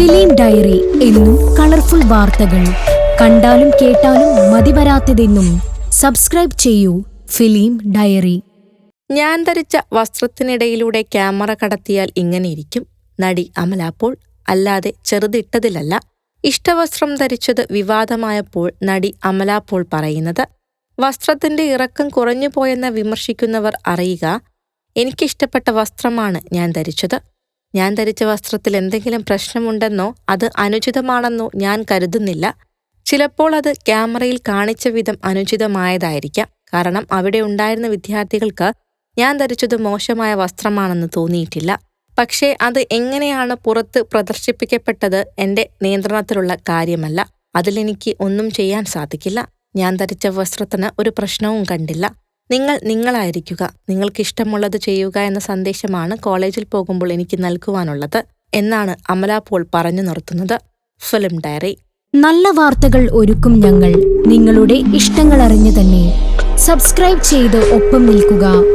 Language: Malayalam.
ഫിലിം ഡയറി എന്നും കളർഫുൾ വാർത്തകൾ. കണ്ടാലും കേട്ടാലും മതിവരാത്തതെന്നും സബ്സ്ക്രൈബ് ചെയ്യൂ ഫിലിം ഡയറി. ഞാൻ ധരിച്ച വസ്ത്രത്തിനിടയിലൂടെ ക്യാമറ കടത്തിയാൽ ഇങ്ങനെയിരിക്കും നടി അമല പോൾ അല്ലാതെ ചെറുതിട്ടതിലല്ല. ഇഷ്ടവസ്ത്രം ധരിച്ചത് വിവാദമായപ്പോൾ നടി അമല പോൾ പറയുന്നത് വസ്ത്രത്തിന്റെ ഇറക്കം കുറഞ്ഞു പോയെന്ന് വിമർശിക്കുന്നവർ അറിയുക. എനിക്കിഷ്ടപ്പെട്ട വസ്ത്രമാണ് ഞാൻ ധരിച്ചത്. ഞാൻ ധരിച്ച വസ്ത്രത്തിൽ എന്തെങ്കിലും പ്രശ്നമുണ്ടെന്നോ അത് അനുചിതമാണെന്നോ ഞാൻ കരുതുന്നില്ല. ചിലപ്പോൾ അത് ക്യാമറയിൽ കാണിച്ച വിധം അനുചിതമായതായിരിക്കാം. കാരണം അവിടെ ഉണ്ടായിരുന്ന വിദ്യാർത്ഥികൾക്ക് ഞാൻ ധരിച്ചത് മോശമായ വസ്ത്രമാണെന്ന് തോന്നിയിട്ടില്ല. പക്ഷേ അത് എങ്ങനെയാണ് പുറത്ത് പ്രദർശിപ്പിക്കപ്പെട്ടത് എന്റെ നിയന്ത്രണത്തിലുള്ള കാര്യമല്ല. അതിലെനിക്ക് ഒന്നും ചെയ്യാൻ സാധിക്കില്ല. ഞാൻ ധരിച്ച വസ്ത്രത്തിന് ഒരു പ്രശ്നവും കണ്ടില്ല. നിങ്ങൾ നിങ്ങളായിരിക്കുക. നിങ്ങൾക്ക് ഇഷ്ടമുള്ളത് ചെയ്യുക എന്ന സന്ദേശമാണ് കോളേജിൽ പോകുമ്പോൾ എനിക്ക് നൽകുവാനുള്ളത് എന്നാണ് അമല പോൾ പറഞ്ഞു നിർത്തുന്നത്. Film diary. നല്ല വാർത്തകൾ ഒരുക്കും ഞങ്ങൾ. നിങ്ങളുടെ ഇഷ്ടങ്ങൾ അറിഞ്ഞു തന്നെ സബ്സ്ക്രൈബ് ചെയ്ത് ഒപ്പം നിൽക്കുക.